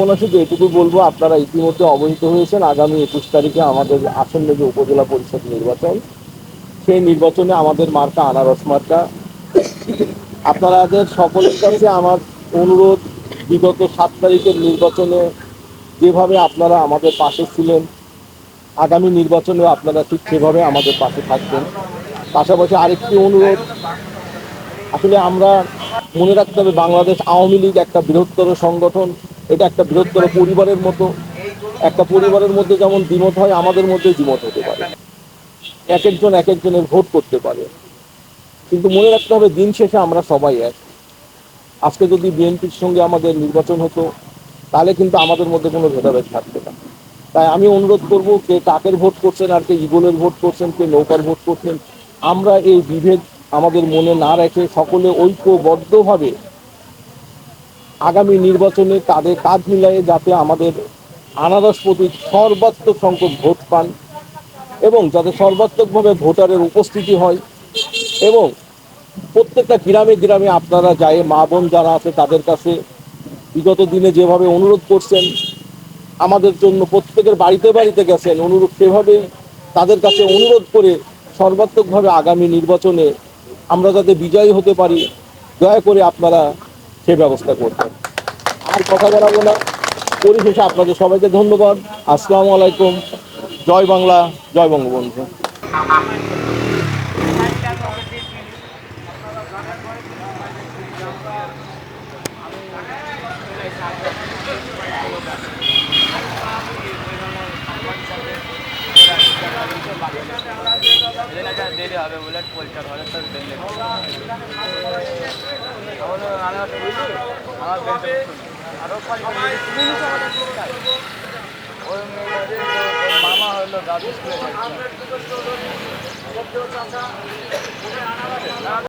মনে শুধু এটুকু বলব, আপনারা ইতিমধ্যে অবহিত হয়েছেন। আগামী একুশ তারিখে আমাদের আসন্ন যে উপজেলা পরিষদ নির্বাচন, সেই নির্বাচনে আমাদের মার্কা আনারস মার্কা। আপনাদের সকলের কাছে আমার অনুরোধ, বিগত সাত তারিখের নির্বাচনে যেভাবে আপনারা আমাদের পাশে ছিলেন, আগামী নির্বাচনেও আপনারা ঠিক সেভাবে আমাদের পাশে থাকবেন। পাশাপাশি আরেকটি অনুরোধ, আসলে আমরা মনে রাখতে হবে, বাংলাদেশ আওয়ামী লীগ একটা বৃহত্তর সংগঠন। এটা একটা বৃহত্তর পরিবারের মতো, একটা পরিবারের মধ্যে যেমন দ্বিমত হয়, আমাদের মধ্যে দ্বিমত হতে পারে। এক একজন এক একজনের ভোট করতে পারে। কিন্তু মনে রাখতে হবে, দিন শেষে আমরা সবাই এক। আজকে যদি বিএনপির সঙ্গে আমাদের নির্বাচন হতো, তাহলে কিন্তু আমাদের মধ্যে কোনো ভেদাভেদ থাকবে না। তাই আমি অনুরোধ করব, কে কাকের ভোট করছেন আর কে ইগলের ভোট করছেন, কে নৌকার ভোট করছেন, আমরা এই বিভেদ আমাদের মনে না রেখে সকলে ঐক্যবদ্ধভাবে আগামী নির্বাচনে তাদের কাজ মিলিয়ে যাতে আমাদের আনারস প্রতীক সর্বাত্মক সংখ্যক ভোট পান এবং যাতে সর্বাত্মকভাবে ভোটারের উপস্থিতি হয় এবং প্রত্যেকটা গ্রামে গ্রামে আপনারা যায় মা বোন যারা আছে তাদের কাছে বিগত দিনে যেভাবে অনুরোধ করছেন, আমাদের জন্য প্রত্যেকের বাড়িতে বাড়িতে গেছেন, অনুরোধ সেভাবে তাদের কাছে অনুরোধ করে সর্বাত্মকভাবে আগামী নির্বাচনে আমরা যাতে বিজয়ী হতে পারি, দয়া করে আপনারা সে ব্যবস্থা করবেন আর কথা বাড়াবো না। পরিশেষে আপনাদের সবাইকে ধন্যবাদ। আসসালামু আলাইকুম। জয় বাংলা, জয় বঙ্গবন্ধু। দেরি হবে বুলেট পরিষ্কার হলে তো ওর মামা হলো গার্লস স্কুলে